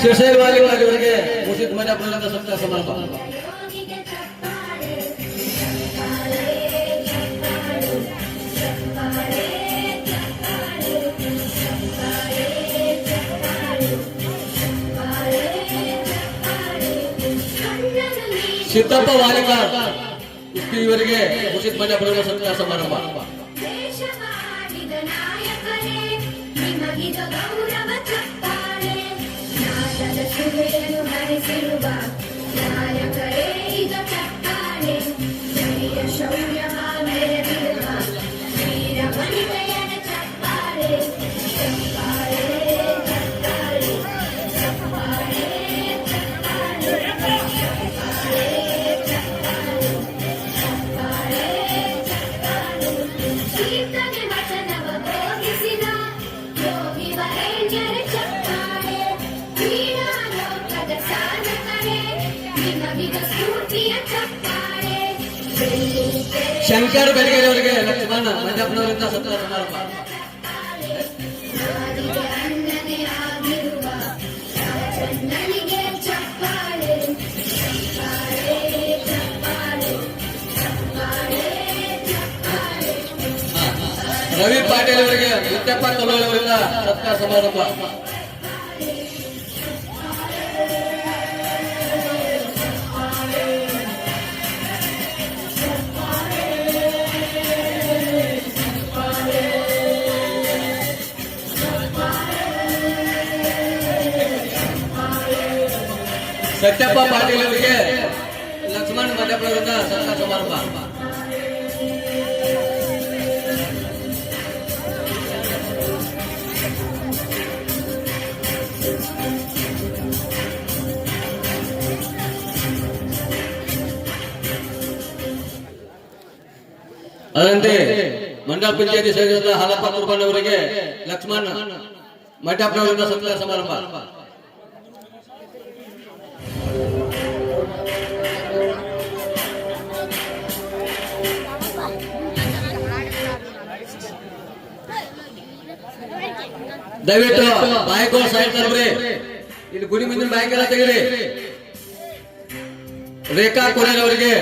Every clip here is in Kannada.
ಶಿವಶೈಲವಾಗಿ ಅವರಿಗೆ ಮುಷಿದ್ ಮಜಾ ಪ್ರಧಾನ ಸತ್ಕಾರ ಸಮಾರಂಭ ಯೋಗಿಗೆ ಚಪ್ಪಾಳೆ ಸಿದ್ದಪ್ಪ ವಾಲಿಕಾರ್ ಇಷ್ಟು ಇವರಿಗೆ ಮುಷಿದ್ ಮಜಾ ಪ್ರಧಾನ ಸತ್ಕಾರ ಸಮಾರಂಭ ಶಂಕರ್ ಬೆಳಗೆರೆ ಅವರಿಗೆ ಲಕ್ಷ್ಮಣ ಮಂಜಪ್ಪನವರಿಂದ ಸತ್ಕಾರ ಸಮಾರಂಭ ರವಿ ಪಾಟೀಲ್ ಅವರಿಗೆ ಸತ್ಕಾರ ಸಮಾರಂಭ. ಸತ್ಯಪ್ಪ ಪಾಟೀಲ್ ಅವರಿಗೆ ಲಕ್ಷ್ಮಣ್ ಮಧ್ಯಪ್ರದಿಂದ ಸತ್ಕಾರ ಸಮಾರಂಭ ಅದಂತೆ ಮಂಡಲ ಪಂಚಾಯತಿ ಸದಸ್ಯರಾದ ಹಾಲಪ್ಪ ಕುರ್ಬಾನ್ ಅವರಿಗೆ ಲಕ್ಷ್ಮಣ್ ಮಠಪ್ರವರಿಂದ ಸತ್ಕಾರ ಸಮಾರಂಭ ದಯವಿಟ್ಟು ಬಾಯಕೋ ಸೈಡ್ ತರ್ಬ್ರಿ ಇಲ್ಲಿ ಗುಡಿ ಮುಂದಿನ ಬಾಯ್ಕ್ ತೆಗಿರಿ. ರೇಖಾ ಕೊರೇನ್ ಅವರಿಗೆ.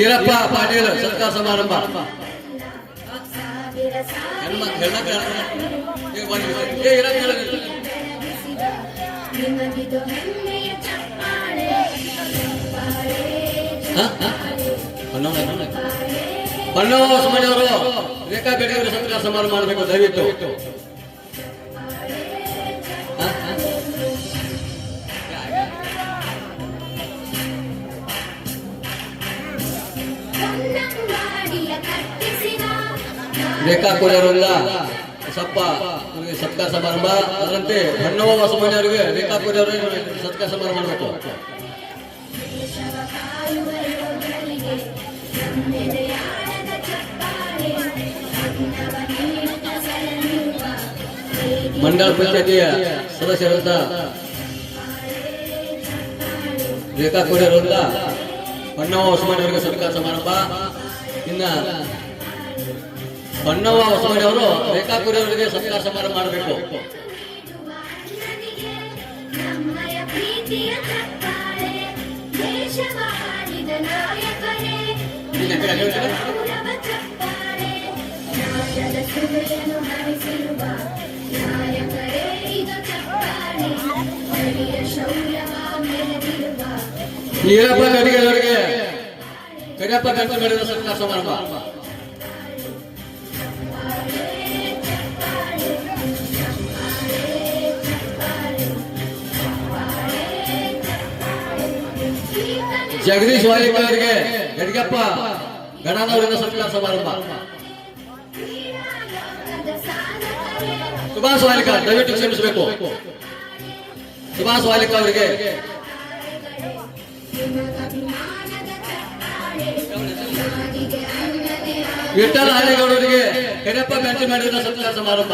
ಈರಪ್ಪ ಪಾಟೀಲ್ ಸತ್ಕಾರ ಸಮಾರಂಭ. ಸಾವಿರ ಹ? ಹ? ಹೊನ್ನವ್ವ, ಹೊನ್ನವ್ವ. ಹೊನ್ನವ್ವ ಸಮಾಜವರು ರೇಖಾ ಬೇಡಿ ಅವರ ಸತ್ಕಾರ ಸಮಾರಂಭ ಮಾಡಬೇಕು ದಯವಿಟ್ಟು ರೇಖಾ ಕೋಳಿಯವರಿಂದ ಸಪ್ಪ ಅವರಿಗೆ ಸತ್ಕಾರ ಸಮಾರಂಭ ಅದರಂತೆ ಹೊನ್ನವ್ವ ಸಮಾಜ ಅವರಿಗೆ ರೇಖಾ ಕೋಳಿಯವರಿಗೆ ಸತ್ಕಾರ ಸಮಾರಂಭ ಮಾಡಬೇಕು ಮಂಡಳ ಪಂಚಾಯತಿಯ ಸದಸ್ಯರಾದ ರೇಖಾ ಕೋಳಿಯವರಿಂದ ಬಣ್ಣವ ಹೊಸಮಣಿ ಅವರಿಗೆ ಸತ್ಕಾರ ಸಮಾರಂಭ. ಇನ್ನ ಬಣ್ಣವ ಹೊಸಮಣಿ ಅವರು ರೇಖಾ ಕೋಡಿಯವರಿಗೆ ಸತ್ಕಾರ ಸಮಾರಂಭ ಮಾಡಬೇಕು. ನೀಡುವ ಅಣ್ಣನಿಗೆ ಸುವೆಯನ್ನು ಹರಿಸಿರುವ ನಾಯಕರೇ ಇದು ಚಪ್ಪಾಳೆ ಸತ್ಕಾರ ಸಮಾರಂಭ. ಜಗದೀಶ್ ವಾಲಿಕ ಅವರಿಗೆ ಗಡಿಗಪ್ಪ ಗಣನವರಿಂದ ಸತ್ಕಾರ ಸಮಾರಂಭ. ಸುಭಾಷ್ ವಾಲಿಕ, ದಯವಿಟ್ಟು ಕ್ಷಮಿಸಬೇಕು. ಸುಭಾಷ್ ವಾಲಿಕ ಅವರಿಗೆ. ನಿಮಗಭಿಮಾನದ ಚಪ್ಪಾಳೆ ನಾಡಿಗೆ ಅನ್ನದೇ ವಿಠಲ ಹರೇಗೌಡರಿಗೆ ಕರಿಯಪ್ಪ ಗಂಟು ಮಾಡಿದ ಸತ್ಕಾರ ಸಮಾರಂಭ.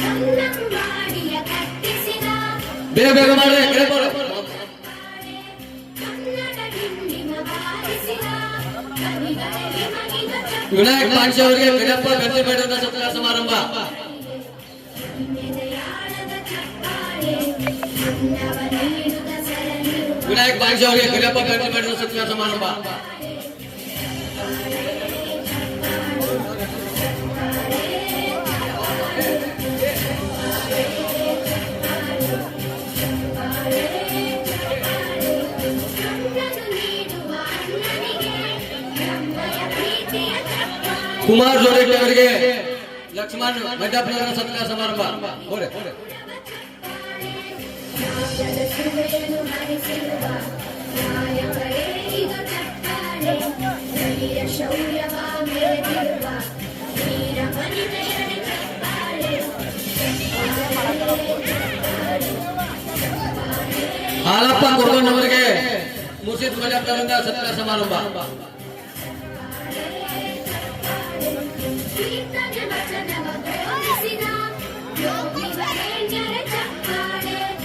ಕನ್ನಂಬಾಡಿಯ ಕಟ್ಟಿಸಿದ ಬೇಗ ಬೇಗ ಮಾಡಿ ಕರಿಯಪ್ಪ विनायक पांचवर्गीय गणप्पा गणपती बैठवण्याचा आपला समारंभ? विनायक पांचवर्गीय गणप्पा गणपती बैठवण्याचा समारंभ? कुमार जोरे के लक्ष्मण मध्य प्रदेश सत्कार समारोह। हो रहे हालप्पा गोपन नंबर के मुर्शिद मज़ाक करूँगा सत्कार समारोह।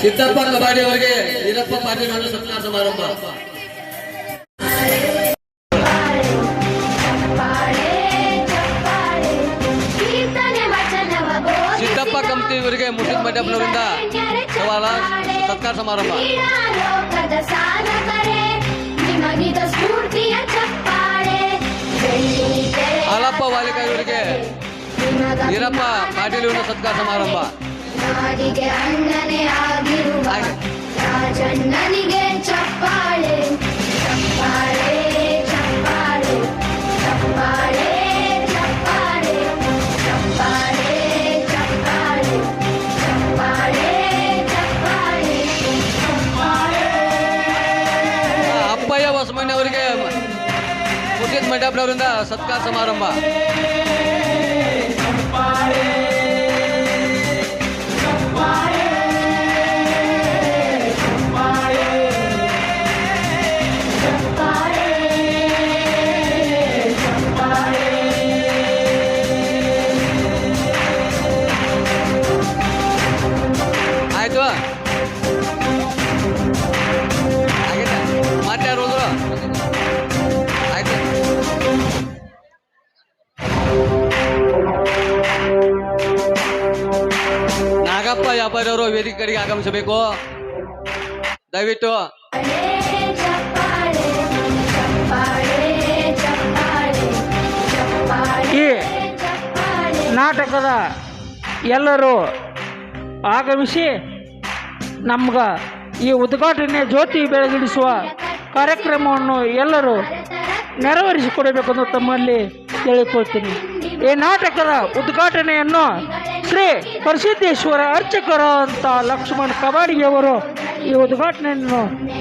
ಸಿದ್ದಪ್ಪ ಕಬಾಡಿ ಅವರಿಗೆ ವೀರಪ್ಪ ಪಾಟೀಲ್ ಅವರು ಸತ್ಕಾರ ಸಮಾರಂಭ. ಸಿದ್ದಪ್ಪ ಕಮತಿ ಇವರಿಗೆ ಮುಸ್ಲಿಂ ಮಂಟಪನವರಿಂದ ಸವಾಲ, ಸತ್ಕಾರ ಸಮಾರಂಭ. ಹಾಲಪ್ಪ ವಾಲಿಕ ಇವರಿಗೆ ವೀರಪ್ಪ ಪಾಟೀಲ್ ಇವರ ಸತ್ಕಾರ ಸಮಾರಂಭ. ನಾಡಿಗೆ ಅಣ್ಣನೇ ಆಗಿರುವ. ರಾಜಣ್ಣನಿಗೆ ಚಪ್ಪಾಳೆ. ಚಪ್ಪಾಳೆ ಚಪ್ಪಾಳೆ ಚಪ್ಪಾಳೆ ಚಪ್ಪಾಳೆ. ಚಪ್ಪಾಳೆ ಚಪ್ಪಾಳೆ ಚಪ್ಪಾಳೆ ಚಪ್ಪಾಳೆ. ಚಪ್ಪಾಳೆ ಅಪ್ಪಯ್ಯ ಹೊಸಮನಿ ಅವರಿಗೆ ಮುರ್ಷಿದ್ ಮಧ್ಯಪ್ರದೇಶದಿಂದ ಸತ್ಕಾರ ಸಮಾರಂಭ. ವೇದಿಕೆ ಕಡೆಗೆ ಆಗಮಿಸಬೇಕು. ದಯವಿಟ್ಟು. ಈ ನಾಟಕದ ಎಲ್ಲರೂ ಆಗಮಿಸಿ ನಮ್ಗೆ ಈ ಉದ್ಘಾಟನೆ ಜ್ಯೋತಿ ಬೆಳಗಿಡಿಸುವ ಕಾರ್ಯಕ್ರಮವನ್ನು ಎಲ್ಲರೂ ನೆರವೇರಿಸಿಕೊಡಬೇಕೆಂದು ತಮ್ಮಲ್ಲಿ ಕೇಳಿಕೊಳ್ತೀನಿ. ಈ ನಾಟಕದ ಉದ್ಘಾಟನೆಯನ್ನು ಶ್ರೀ ಅರ್ಚಕರ ಅಂತ ಲಕ್ಷ್ಮಣ್ ಕಬಾಡಿಯವರು ಈ ಉದ್ಘಾಟನೆಯನ್ನು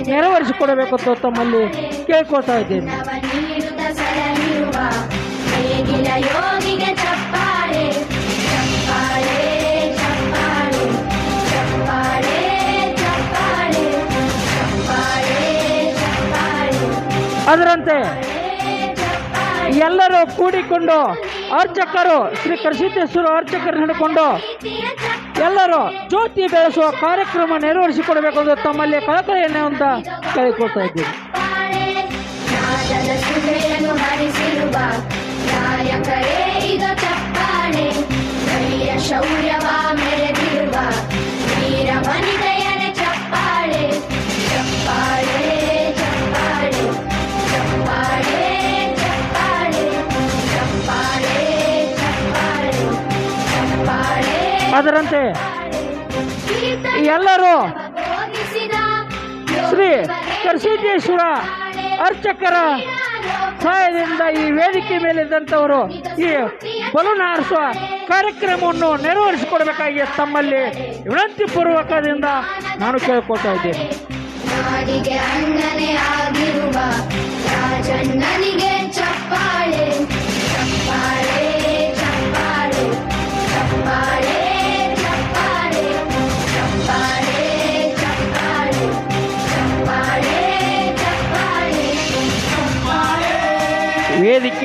ನೆರವೇರಿಸಿಕೊಡಬೇಕು ಅಂತ ತಮ್ಮಲ್ಲಿ ಕೇಳ್ಕೊತಾ ಇದ್ದೇನೆ. ಅದರಂತೆ ಎಲ್ಲರೂ ಕೂಡಿಕೊಂಡು ಅರ್ಚಕರು, ಶ್ರೀ ಕರ್ಸಿದ್ದೇಶ್ವರ ಅರ್ಚಕರು ಹಿಡ್ಕೊಂಡು ಎಲ್ಲರೂ ಜ್ಯೋತಿ ಬೆಳೆಸುವ ಕಾರ್ಯಕ್ರಮ ನೆರವೇರಿಸಿಕೊಡಬೇಕು ಅಂತ ತಮ್ಮಲ್ಲಿ ಕಳಕಳಿಯನ್ನು ಅಂತ ಕೇಳಿಕೊಳ್ತಾ ಇದ್ದೀವಿ. ಶೌರ್ಯವಾ ಅದರಂತೆ ಎಲ್ಲರೂ ಶ್ರೀ ಕರ್ಸಿದ್ದೇಶ್ವರ ಅರ್ಚಕರ ಸಹಾಯದಿಂದ ಈ ವೇದಿಕೆ ಮೇಲಿದ್ದಂಥವರು ಈ ಬಲೂನ್ ಹಾರಿಸುವ ಕಾರ್ಯಕ್ರಮವನ್ನು ನೆರವೇರಿಸಿಕೊಡಬೇಕಾಗಿ ತಮ್ಮಲ್ಲಿ ವಿನಂತಿ ಪೂರ್ವಕದಿಂದ ನಾನು ಕೇಳ್ಕೊಳ್ತಾ ಇದ್ದೇನೆ.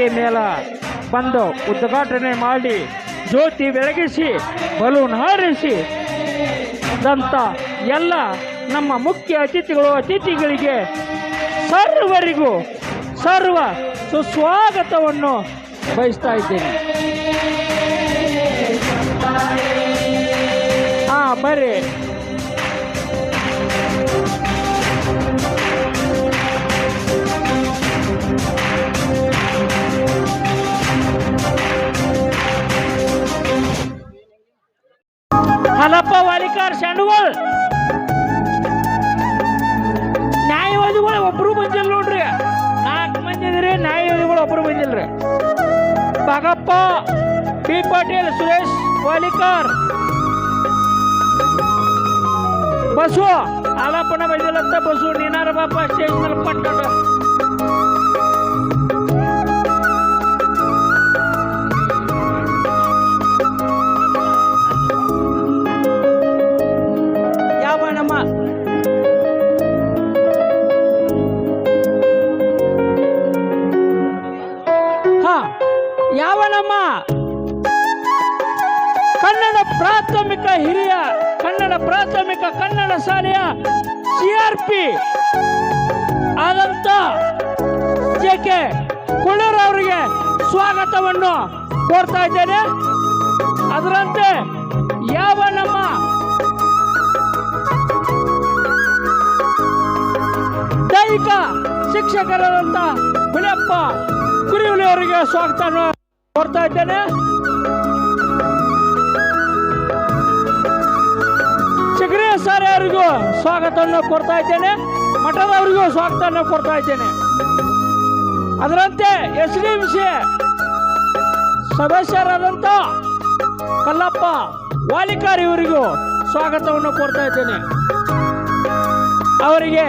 ವೇದಿಕೆ ಮೇಲ ಬಂದು ಉದ್ಘಾಟನೆ ಮಾಡಿ, ಜ್ಯೋತಿ ಬೆಳಗಿಸಿ, ಬಲೂನ್ ಹಾರಿಸಿ ದಂತ ಎಲ್ಲ ನಮ್ಮ ಮುಖ್ಯ ಅತಿಥಿಗಳು, ಅತಿಥಿಗಳಿಗೆ ಸರ್ವರಿಗೂ ಸರ್ವ ಸುಸ್ವಾಗತವನ್ನು ಬಯಸ್ತಾ ಇದ್ದೇನೆ. ಹಾ ಬರ್ರಿ. ಹಲಪ್ಪ ವಾಲಿಕಾರ್ ಶಾಂಡುಗಳು ನ್ಯಾಯವಾದಿಗಳು ಒಬ್ರು ಬಂದಿಲ್ಲ ನೋಡ್ರಿ. ನಾಲ್ಕು ಮಂದಿ ಇದ್ರಿ ನ್ಯಾಯವಾದಿಗಳು ಒಬ್ರು ಬಂದಿಲ್ರಿ ಬಾಗಪ್ಪ ಪಿ ಪಾಟೀಲ್, ಸುರೇಶ್ ವಾಲಿಕಾರ್. ಬಸು ಆಲಾಪನ ಬಂದಿಲ್ಲಂತ ಬಸು, ನೀನಾರ ಬಾಪ ಸ್ಟೇಷನ್ ಪಟ್ಟ ಪ್ರಾಥಮಿಕ ಕನ್ನಡ ಶಾಲೆಯ ಸಿ ಆರ್ ಪಿ ಆದಂತ ಜೆ ಕೆ ಅವರಿಗೆ ಸ್ವಾಗತವನ್ನು ಕೋರ್ತಾ ಇದ್ದೇನೆ. ಅದರಂತೆ ಯಾವ ನಮ್ಮ ದೈಹಿಕ ಶಿಕ್ಷಕರಾದಂತ ಹುಲಿಯಪ್ಪ ಕುರಿಹುಲಿ ಸ್ವಾಗತವನ್ನು ಸ್ವಾಗತ ಕೋರ್ತಾ ಇದ್ದೇನೆ. ಅವರಿಗೂ ಸ್ವಾಗತವನ್ನು ಕೊಡ್ತಾ ಇದ್ದೇನೆ. ಮಠದವರಿಗೂ ಸ್ವಾಗತವನ್ನು ಕೊಡ್ತಾ ಇದ್ದೇನೆ. ಅದರಂತೆ ಎಸ್ ಡಿ ಎಂ ಸಿ ಸದಸ್ಯರಾದಂಥ ಕಲ್ಲಪ್ಪ ವಾಲಿಕಾರ್ ಇವರಿಗೂ ಸ್ವಾಗತವನ್ನು ಕೊಡ್ತಾ ಇದ್ದೇನೆ. ಅವರಿಗೆ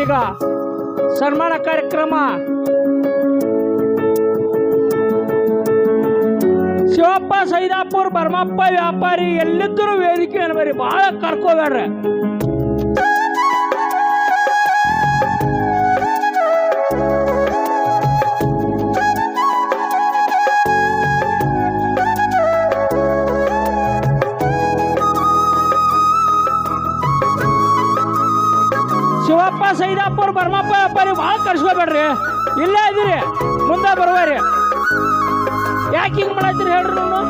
ಈಗ ಸನ್ಮಾನ ಕಾರ್ಯಕ್ರಮ ಶಿವಪ್ಪ ಸೈದಾಪುರ್, ಬರ್ಮಪ್ಪ ವ್ಯಾಪಾರಿ ಎಲ್ಲಿದ್ದರೂ ವೇದಿಕೆ ಬರೀ ಬಹಳ ಕರ್ಕೋಬೇಡ್ರಿ ಶಿವಪ್ಪ, ಸೈದಾಪುರ್, ಬರ್ಮಪ್ಪ ವ್ಯಾಪಾರಿ ಬಹಳ ಕರ್ಸ್ಕೋಬೇಡ್ರಿ ಇಲ್ಲೇ ಇದೀರಿ, ಮುಂದೆ ಬರ್ಬೇರಿ ಯಾಕೆ ಹಿಂಗ್ ಮಾಡತ್ತೀರಿ ಹೇಳ್ರಿ ನೋಡು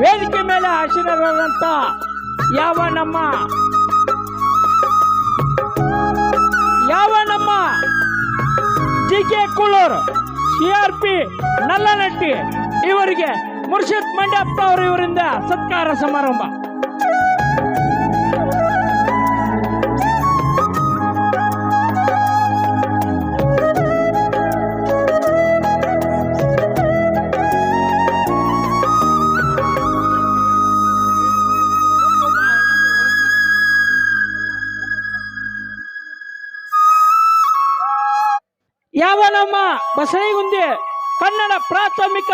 ವೇದಿಕೆ ಮೇಲೆ ಆಶೀರ್ವಾದಂತ ಯಾವ ನಮ್ಮ? ಯಾವ ನಮ್ಮ? G K Kullur. C R P Nallanatti ಇವರಿಗೆ ಮುರ್ಷಿದ್ ಮಂಡ್ಯಪ್ಪ ಅವರು ಇವರಿಂದ ಸತ್ಕಾರ ಸಮಾರಂಭ. ಬಸಳಿಗುಂದಿ, ಕನ್ನಡ ಪ್ರಾಥಮಿಕ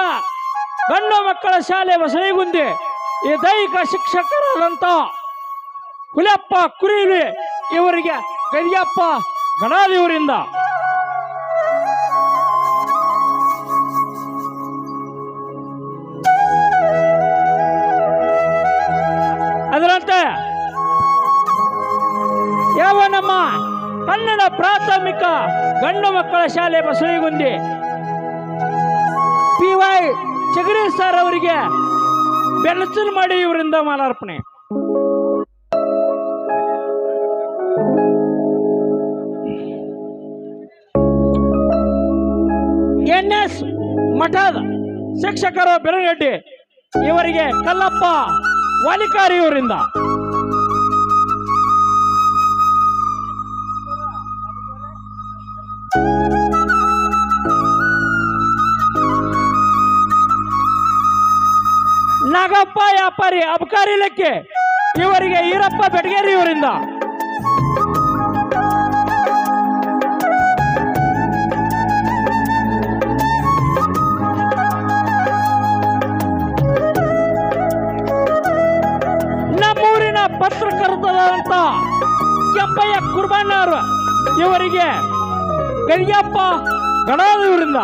ಗಂಡು ಮಕ್ಕಳ ಶಾಲೆ ಬಸಳಿಗುಂದಿ, ಈ ದೈಹಿಕ ಶಿಕ್ಷಕರಾದಂಥ ಹುಲಪ್ಪ ಕುರಿಲಿ ಇವರಿಗೆ ಗರಿಯಪ್ಪ ಗಣಾದಿವರಿಂದ ಕನ್ನಡ ಪ್ರಾಥಮಿಕ ಗಂಡು ಮಕ್ಕಳ ಶಾಲೆ Basaligundi P Y Chagari sir ಅವರಿಗೆ ಬೆನಸಲು ಮಾಡಿ ಇವರಿಂದ ಮಾಲಾರ್ಪಣೆ. ಎನ್ ಎಸ್ ಮಠದ ಶಿಕ್ಷಕರು ಬೆರಗಡ್ಡಿ ಇವರಿಗೆ ಕಲ್ಲಪ್ಪ ವಾಲಿಕಾರಿ ಇವರಿಂದ. ನಾಗಪ್ಪ ವ್ಯಾಪಾರಿ, ಅಬಕಾರಿ ಇಲಾಖೆ. ಇವರಿಗೆ ಈರಪ್ಪ ಬೆಡಗೇರಿ ಇವರಿಂದ. ನಮ್ಮೂರಿನ ಪತ್ರಕರ್ತರಾದಂತ ಕೆಂಪಯ್ಯ ಕುರ್ಬಾನಾರ್ ಇವರಿಗೆ ಗರಿಯಪ್ಪ ಗಣಾದ ಇವರಿಂದ.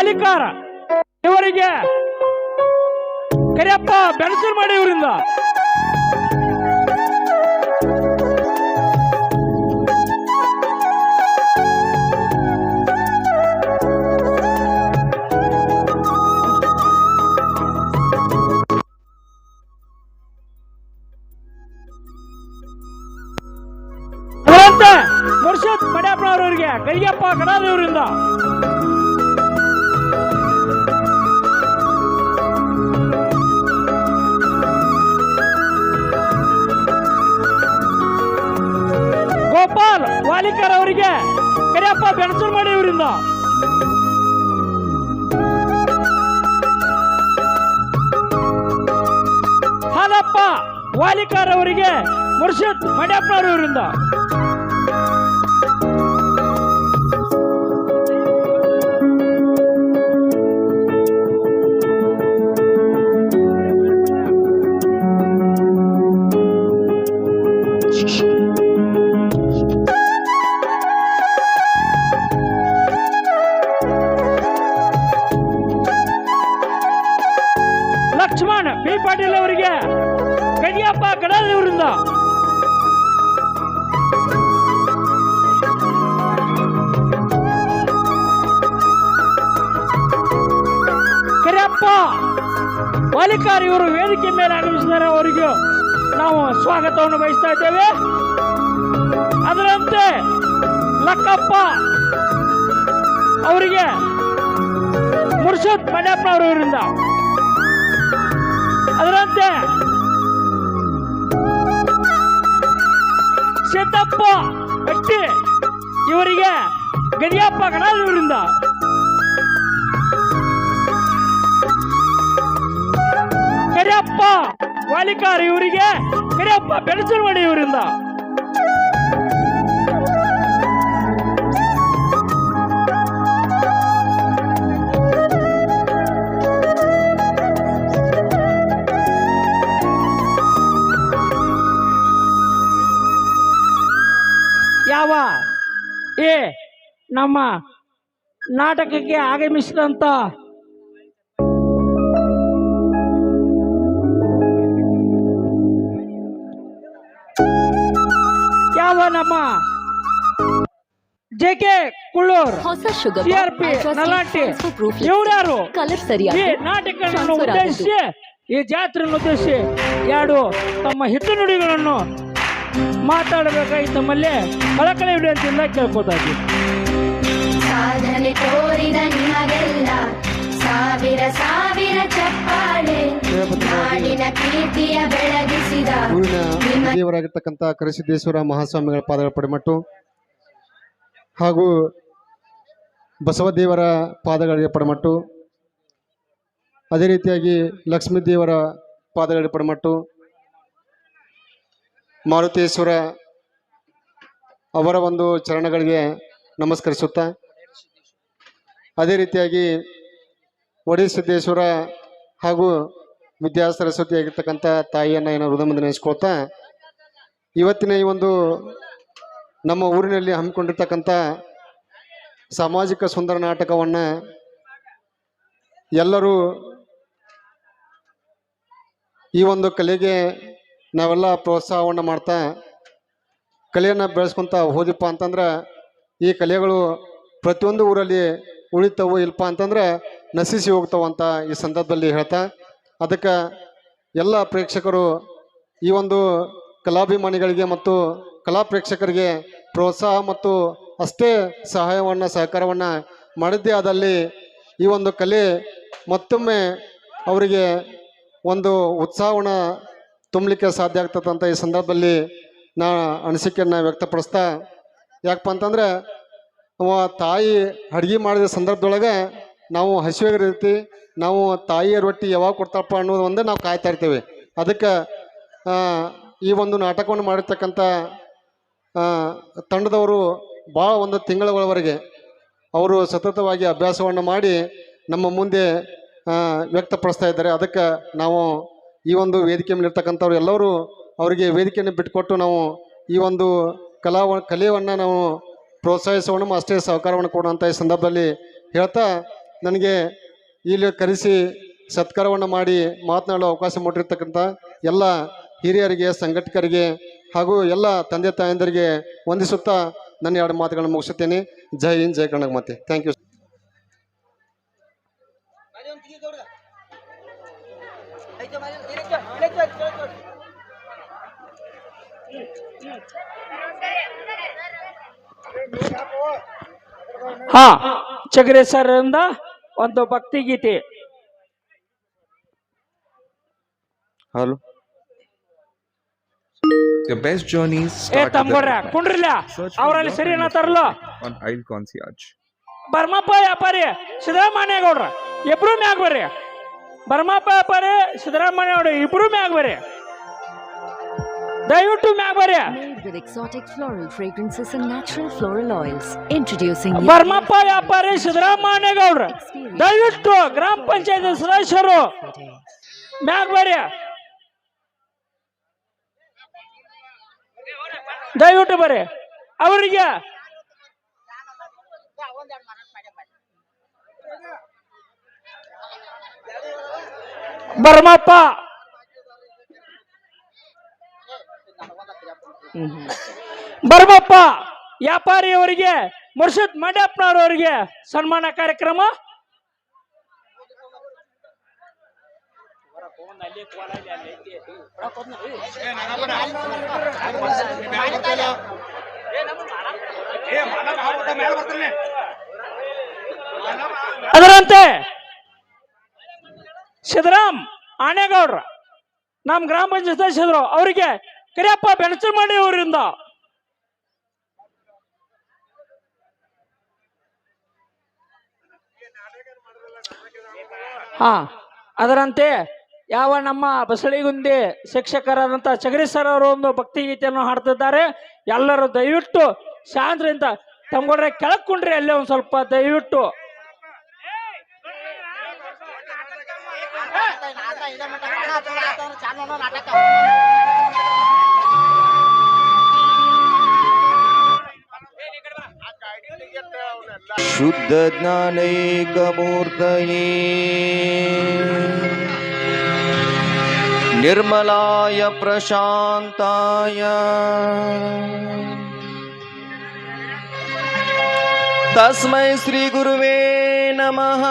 ವಾಲಿಕಾರ ಇವರಿಗೆ ಕರಿಯಪ್ಪ ಬೆಣಸೂರು ಮಾಡಿ ಇವರಿಂದ. ಮುರ್ಷದ್ ಪಡ್ಯಾಪ್ಪ ಮಡ್ಯಪ್ಪನವರಿಗೆ ಕರಿಯಪ್ಪ ಗಣಾದೇವರಿಂದ ಅವರಿಗೆ ಕರಿಯಪ್ಪ ಬೆಣಸೂರು ಮಾಡಿ ಇವರಿಂದ. ಹಾಲಪ್ಪ ವಾಲಿಕಾರ್ ಅವರಿಗೆ ಮುರ್ಷದ್ ಮಡ್ಯಪ್ಪನವರು ಇವರಿಂದ. ವಾಲಿಕಾರ್ ಇವರು ವೇದಿಕೆ ಮೇಲೆ ಆಗಮಿಸಿದ್ದಾರೆ ಅವರಿಗೂ ನಾವು ಸ್ವಾಗತವನ್ನು ಬಯಸ್ತಾ ಇದ್ದೇವೆ ಅದರಂತೆ ಲಕ್ಕಪ್ಪ ಅವರಿಗೆ ಮುರ್ಷದ್ ಮಡ್ಯಪ್ಪನವರು ಇವರಿಂದ ಅದರಂತೆ ಸಿದ್ದಪ್ಪ ಅಟ್ಟಿ ಇವರಿಗೆ ಗಡಿಯಪ್ಪ ಗಣಾದವರಿಂದ ಕರಿಯಪ್ಪ ವಾಲಿಕಾರ್ ಇವರಿಗೆ ಕರಿಯಪ್ಪ ಬೆಳಸಲ್ವಾಡಿ ಇವರಿಂದ. ಯಾವ? ಏ ನಮ್ಮ ನಾಟಕಕ್ಕೆ ಆಗಮಿಸಿದಂತ ಯಾವ ನಮ್ಮ ಜೆ ಕೆ ಕುಳ್ಳೂರ್ ಹೊಸ ಶುಗರ್ CRP, ನಲಾಟಿ, ಇವರಾರು ಕಲರ್ ಈ ಸರಿಯಾಗಿ ನಾಟಕವನ್ನು ಉದ್ದೇಶಿಸಿ ಈ ಜಾತ್ರೆಯನ್ನು ಉದ್ದೇಶಿಸಿ ಎರಡು ತಮ್ಮ ಹಿಟ್ಟು ನುಡಿಗಳನ್ನು ಮಾತಾಡಬೇಕಾಗಿ ತಮ್ಮಲ್ಲಿ ಕಳಕಳಿ ವಿಡಿಯೋದಿಂದ ಕೇಳ್ಕೊತಾ ಇದ್ದೀವಿ ಸಾಧನೆ ತೋರಿದ ಸಾವಿರ ಸಾವಿರ ಚಪ್ಪಾಳೆ. ನಾಡಿನ ಕೀರ್ತಿಯ ಬೆಳಗಿಸಿದ ಊರಿನ ದೇವರಾಗಿರ್ತಕ್ಕಂಥ ಕರಿಸಿದ್ದೇಶ್ವರ ಮಹಾಸ್ವಾಮಿಗಳ ಪಾದಗಳ ಪಡಿಮಟ್ಟು ಹಾಗೂ ಬಸವದೇವರ ಪಾದಗಳಿಗೆ ಪಡಮಟ್ಟು. ಅದೇ ರೀತಿಯಾಗಿ ಲಕ್ಷ್ಮೀ ದೇವರ ಪಾದಗಳಿಗೆ ಪಡಮಟ್ಟು. ಮಾರುತೇಶ್ವರ ಅವರ ಒಂದು ಚರಣಗಳಿಗೆ ನಮಸ್ಕರಿಸುತ್ತಾ ಅದೇ ರೀತಿಯಾಗಿ ಒಡಿಸಿದ್ದೇಶ್ವರ ಹಾಗೂ ವಿದ್ಯಾ ಸರಸ್ವತಿ ಆಗಿರ್ತಕ್ಕಂಥ ತಾಯಿಯನ್ನು ಏನೋ ಹೃದಯ ನೆನೆಸ್ಕೊಳ್ತಾ, ಇವತ್ತಿನ ಈ ಒಂದು ನಮ್ಮ ಊರಿನಲ್ಲಿ ಹಮ್ಮಿಕೊಂಡಿರ್ತಕ್ಕಂಥ ಸಾಮಾಜಿಕ ಸುಂದರ ನಾಟಕವನ್ನು ಎಲ್ಲರೂ ಈ ಒಂದು ಕಲೆಗೆ ನಾವೆಲ್ಲ ಪ್ರೋತ್ಸಾಹವನ್ನು ಮಾಡ್ತಾ, ಕಲೆಯನ್ನು ಬೆಳೆಸ್ಕೊತ ಹೋದಿಪ್ಪ ಅಂತಂದ್ರೆ ಈ ಕಲೆಗಳು ಪ್ರತಿಯೊಂದು ಊರಲ್ಲಿ ಉಳಿತವು ಇಲ್ಪ ಅಂತಂದ್ರೆ ನಶಿಸಿ ಹೋಗ್ತಾವ ಅಂತ ಈ ಸಂದರ್ಭದಲ್ಲಿ ಹೇಳ್ತಾ, ಅದಕ್ಕೆ ಎಲ್ಲ ಪ್ರೇಕ್ಷಕರು ಈ ಒಂದು ಕಲಾಭಿಮಾನಿಗಳಿಗೆ ಮತ್ತು ಕಲಾ ಪ್ರೇಕ್ಷಕರಿಗೆ ಪ್ರೋತ್ಸಾಹ ಮತ್ತು ಅಷ್ಟೇ ಸಹಾಯವನ್ನು, ಸಹಕಾರವನ್ನು ಮಾಡಿದ್ದೇ ಆದಲ್ಲಿ ಈ ಒಂದು ಕಲೆ ಮತ್ತೊಮ್ಮೆ ಅವರಿಗೆ ಒಂದು ಉತ್ಸಾಹವನ್ನು ತುಂಬಲಿಕ್ಕೆ ಸಾಧ್ಯ ಆಗ್ತದೆ ಅಂತ ಈ ಸಂದರ್ಭದಲ್ಲಿ ನಾ ಅನಿಸಿಕೆಯನ್ನು ವ್ಯಕ್ತಪಡಿಸ್ತಾ, ಯಾಕಪ್ಪ ಅಂತಂದ್ರೆ ಅವ ತಾಯಿ ಅಡುಗೆ ಮಾಡಿದ ಸಂದರ್ಭದೊಳಗೆ ನಾವು ಹಸಿವಾಗಿರ್ತೀವಿ ನಾವು ತಾಯಿಯ ರೊಟ್ಟಿ ಯಾವಾಗ ಕೊಡ್ತಾರಪ್ಪ ಅನ್ನೋದು ಒಂದೇ ನಾವು ಕಾಯ್ತಾ ಇರ್ತೀವಿ. ಅದಕ್ಕೆ ಈ ಒಂದು ನಾಟಕವನ್ನು ಮಾಡಿರ್ತಕ್ಕಂಥ ತಂಡದವರು ಭಾಳ ಒಂದು ತಿಂಗಳವರೆಗೆ ಅವರು ಸತತವಾಗಿ ಅಭ್ಯಾಸವನ್ನು ಮಾಡಿ ನಮ್ಮ ಮುಂದೆ ವ್ಯಕ್ತಪಡಿಸ್ತಾ ಇದ್ದಾರೆ. ಅದಕ್ಕೆ ನಾವು ಈ ಒಂದು ವೇದಿಕೆ ಮೇಲೆ ಇರ್ತಕ್ಕಂಥವ್ರು ಎಲ್ಲರೂ ಅವರಿಗೆ ವೇದಿಕೆಯನ್ನು ಬಿಟ್ಟುಕೊಟ್ಟು ನಾವು ಈ ಒಂದು ಕಲಾ ಕಲೆಯನ್ನು ನಾವು ಪ್ರೋತ್ಸಾಹಿಸೋಣ ಅಷ್ಟೇ ಸಹಕಾರವನ್ನು ಕೊಡುವಂಥ ಈ ಸಂದರ್ಭದಲ್ಲಿ ಹೇಳ್ತಾ ನನಗೆ ಇಲ್ಲಿ ಕರೆಸಿ ಸತ್ಕಾರವನ್ನು ಮಾಡಿ ಮಾತನಾಡುವ ಅವಕಾಶ ಮಾಡಿರ್ತಕ್ಕಂಥ ಎಲ್ಲ ಹಿರಿಯರಿಗೆ, ಸಂಘಟಕರಿಗೆ ಹಾಗೂ ಎಲ್ಲ ತಂದೆ ತಾಯಂದರಿಗೆ ವಂದಿಸುತ್ತಾ ನನ್ನ ಎರಡು ಮಾತುಗಳನ್ನು ಮುಗಿಸುತ್ತೇನೆ. ಜೈ ಹಿಂದ್, ಜೈ ಕನ್ನಡ ಮಾತೆ. ಥ್ಯಾಂಕ್ ಯು ಹಾ ಚಗರೆ ಸರ್ ಒಂದು ಭಕ್ತಿ ಗೀತೆ. The best journeys ಏ start with ತಮ್ಗೊಡ್ರ the ಕುಂಡ್ರಿಲ್ಲ Search for ಅವ್ರಲ್ಲಿ ಸರಿ ಏನತ್ತಾರಲ್ಲ on Isle Concierge. ಬರ್ಮಪ್ಪ ವ್ಯಾಪಾರಿ ಸಿದ್ದರಾಮಯ್ಯ ಗೌಡ್ರ ಇಬ್ರು ಮ್ಯಾಗ ಬರ್ರಿ. ಬರ್ಮಪ್ಪ ವ್ಯಾಪಾರಿ ಸಿದ್ದರಾಮಯ್ಯ ಗೌಡ್ರ ಇಬ್ರು ಮ್ಯಾಗ ಬರ್ರಿ. ದಯವಿಟ್ಟು ಮ್ಯಾಗ ಬರ್ರಿ. Made with exotic floral fragrances and natural floral oils. Introducing Barmappa ವ್ಯಾಪಾರಿ ಸಿದ್ದರಾಮಯ್ಯ ಗೌಡ್ರ. ದಯವಿಟ್ಟು ಗ್ರಾಮ ಪಂಚಾಯತ್ ಸದಸ್ಯರು. ಮ್ಯಾಗ ಬರ್ರಿ. ದಯವಿಟ್ಟು ಬರ್ರಿ. ಅವರಿಗೆ ಬರ್ಮಪ್ಪ. ಬರ್ಮಪ್ಪ ವ್ಯಾಪಾರಿಯವರಿಗೆ ಮುರ್ಷದ್ ಮಂಡಪ್ಪನವರವರಿಗೆ ಸನ್ಮಾನ ಕಾರ್ಯಕ್ರಮ. ಅದರಂತೆ ಸಿದ್ದರಾಮ್ ಆಣೆಗೌಡ್ರ ನಮ್ಮ ಗ್ರಾಮ ಪಂಚಾಯತ್ ಸದಸ್ಯರು ಅವರಿಗೆ ಕರಿಯಪ್ಪ ಮಾಡಿ ಅವರಿಂದ ಹಾ ಅದರಂತೆ ಯಾವ ನಮ್ಮ ಬಸಳಿಗುಂದಿ ಶಿಕ್ಷಕರಾದಂಥ ಚಗರಿ ಸರ್ ಅವರು ಒಂದು ಭಕ್ತಿ ಗೀತೆಯನ್ನು ಹಾಡ್ತಿದ್ದಾರೆ ಎಲ್ಲರೂ ದಯವಿಟ್ಟು ಶಾಂತ್ರಿಂದ ತಮ್ಗೊಂಡ್ರೆ ಕೆಳಕೊಂಡ್ರೆ ಅಲ್ಲೇ ಒಂದು ಸ್ವಲ್ಪ ದಯವಿಟ್ಟು ನಾಟಕ ज्ञानैकमूर्तये निर्मलाय प्रशान्ताय तस्मै श्रीगुरुवे नमः।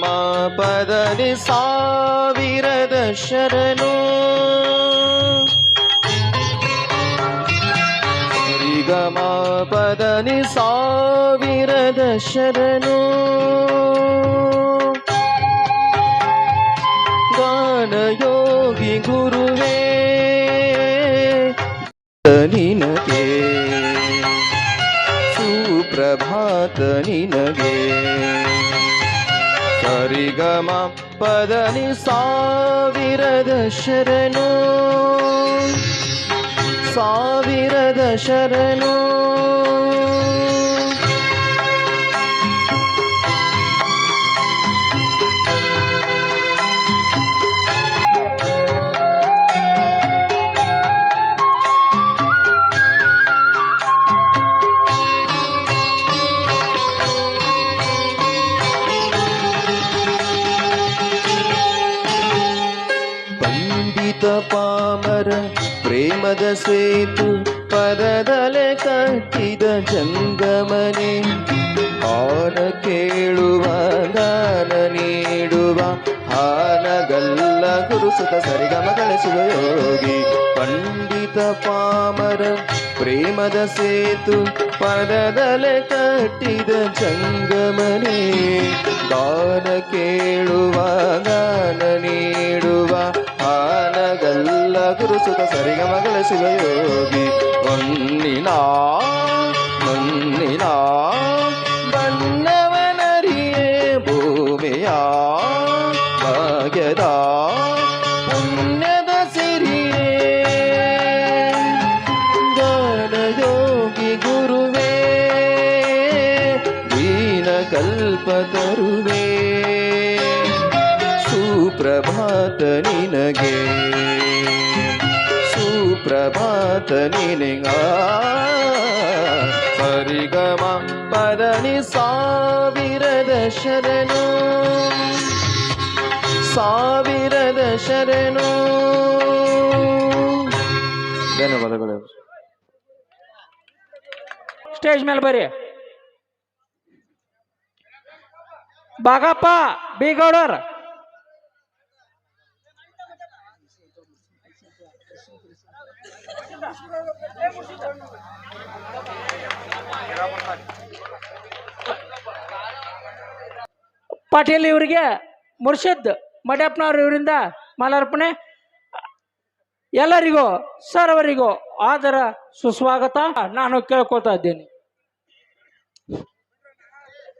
ಪದನಿ ಸಾವಿರದ ಶರಣು. ಪದನಿ ಸಾವಿರದ ಶರಣು. ಗಾನಯೋಗಿ ಗುರುವೇ ನಿನಗೆ. ಸುಪ್ರಭಾತ ನಿನಗೆ. ಸರಿಗಮ ಪದನಿ ಸಾವಿರದ ಶರಣು. ಸಾವಿರದ ಶರಣು. ಸೇತು ಪದದಲೆ ಕಟ್ಟಿದ ಜಂಗಮನೆ ಆನ ಕೇಳುವ ದಾನ ನೀಡುವ ಹಾನಗಲ್ಲ ಗುರುಸುತ ಸರಿಗಮ ಗಳಿಸುವ ಯೋಗಿ ಪಂಡಿತ ಪಾಮರ ಪ್ರೇಮದ ಸೇತು, ಪದದಲೆ ಕಟ್ಟಿದ ಜಂಗಮನೆ. ಗಾನ ಕೇಳುವ, ಗಾನ ನೀಡುವ, ಹಾನಗಲ್ಲ ಗುರುಸುತ ಸರಿಗಮ ಗಳಿಸುವ ಯೋಗಿ ಹೊನ್ನಿನ ಮಣ್ಣಿನ ಸುಪ್ರಭಾತ ನಿನಗ ಸರಿಗಮ ಪದನಿ ಸಾವಿರದ ಶರಣು. ಸಾವಿರದ ಶರಣು. ಧನ್ಯವಾದಗಳು. ಸ್ಟೇಜ್ ಮೇಲೆ ಬರ್ರಿ. ಬಾಗಪ್ಪ ಬೀಗೌಡರ್. ಪಾಟೀಲ್ ಇವರಿಗೆ ಮುರ್ಷಿದ್ ಮಡ್ಯಪ್ಪನವ್ರ ಇವರಿಂದ ಮಾಲಾರ್ಪಣೆ. ಎಲ್ಲರಿಗೂ ಸರ್ವರಿಗೂ ಆದರ ಸುಸ್ವಾಗತ. ನಾನು ಕೇಳ್ಕೊತಾ ಇದ್ದೇನೆ.